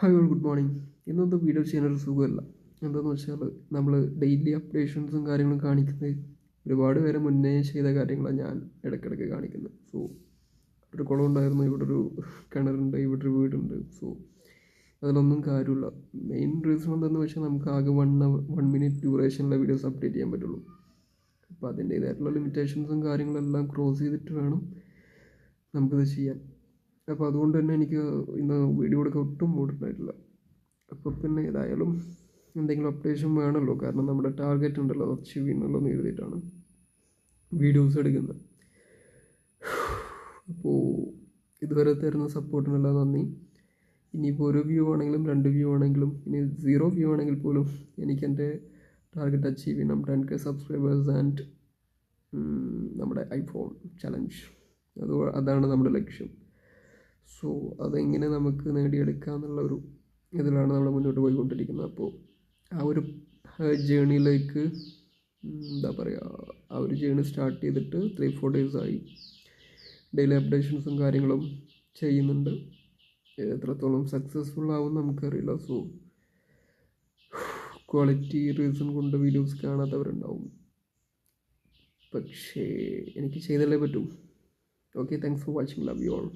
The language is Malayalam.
ഹായ് ഓൾ ഗുഡ് മോർണിംഗ് ഇന്നത്തെ വീഡിയോ ചെയ്യാനൊരു സുഖമല്ല. എന്താണെന്ന് വെച്ചാൽ നമ്മൾ ഡെയിലി അപ്ഡേഷൻസും കാര്യങ്ങളും കാണിക്കുന്നത് ഒരുപാട് പേരെ മുന്നേ ചെയ്ത കാര്യങ്ങളാണ് ഞാൻ ഇടയ്ക്കിടയ്ക്ക് കാണിക്കുന്നത്. സോ ഒരു കുളം ഉണ്ടായിരുന്നു ഇവിടെ ഒരു കിണറുണ്ട് ഇവിടെ ഒരു വീടുണ്ട്. സോ അതിലൊന്നും കാര്യമില്ല. മെയിൻ റീസൺ എന്താണെന്ന് വെച്ചാൽ നമുക്ക് ആകെ വൺ അവർ വൺ മിനിറ്റ് ഡ്യൂറേഷനിലെ വീഡിയോസ് അപ്ഡേറ്റ് ചെയ്യാൻ പറ്റുള്ളൂ. അപ്പോൾ അതിന്റേതായിട്ടുള്ള ലിമിറ്റേഷൻസും കാര്യങ്ങളെല്ലാം ക്രോസ് ചെയ്തിട്ട് വേണം നമുക്കിത് ചെയ്യാൻ. അപ്പോൾ അതുകൊണ്ട് തന്നെ എനിക്ക് ഇന്ന് വീഡിയോ എടുക്കാൻ ഒട്ടും മൂടുണ്ടായിട്ടില്ല. അപ്പോൾ പിന്നെ ഏതായാലും എന്തെങ്കിലും അപ്ഡേഷൻ വേണമല്ലോ കാരണം നമ്മുടെ ടാർഗറ്റ് ഉണ്ടല്ലോ അച്ചീവ് ചെയ്യണമല്ലോ എന്ന് എഴുതിയിട്ടാണ് വീഡിയോസ് എടുക്കുന്നത്. അപ്പോൾ ഇതുവരെ തരുന്ന സപ്പോർട്ടിനെല്ലാം നന്ദി. ഇനിയിപ്പോൾ ഒരു വ്യൂ ആണെങ്കിലും രണ്ട് വ്യൂ ആണെങ്കിലും ഇനി സീറോ വ്യൂ ആണെങ്കിൽ പോലും എനിക്ക് എന്റെ ടാർഗറ്റ് അച്ചീവ് ചെയ്യണം. ടെൻ കെ സബ്സ്ക്രൈബേഴ്സ് ആൻഡ് നമ്മുടെ ഐഫോൺ ചലഞ്ച് അത് അതാണ് നമ്മുടെ ലക്ഷ്യം. സോ അതെങ്ങനെ നമുക്ക് നേടിയെടുക്കാം എന്നുള്ള ഒരു ഇതിലാണ് നമ്മൾ മുന്നോട്ട് പോയിക്കൊണ്ടിരിക്കുന്നത്. അപ്പോൾ ആ ഒരു ജേണിയിലേക്ക് എന്താ പറയുക ആ ഒരു ജേണി സ്റ്റാർട്ട് ചെയ്തിട്ട് ത്രീ ഫോർ ഡേയ്സ് ആയി. ഡെയിലി അപ്ഡേഷൻസും കാര്യങ്ങളും ചെയ്യുന്നുണ്ട്. എത്രത്തോളം സക്സസ്ഫുൾ ആവും നമുക്കറിയില്ല. സോ ക്വാളിറ്റി റീസൺ കൊണ്ട് വീഡിയോസ് കാണാത്തവരുണ്ടാവും. പക്ഷേ എനിക്ക് ചെയ്തല്ലേ പറ്റും. Okay thanks for watching love you all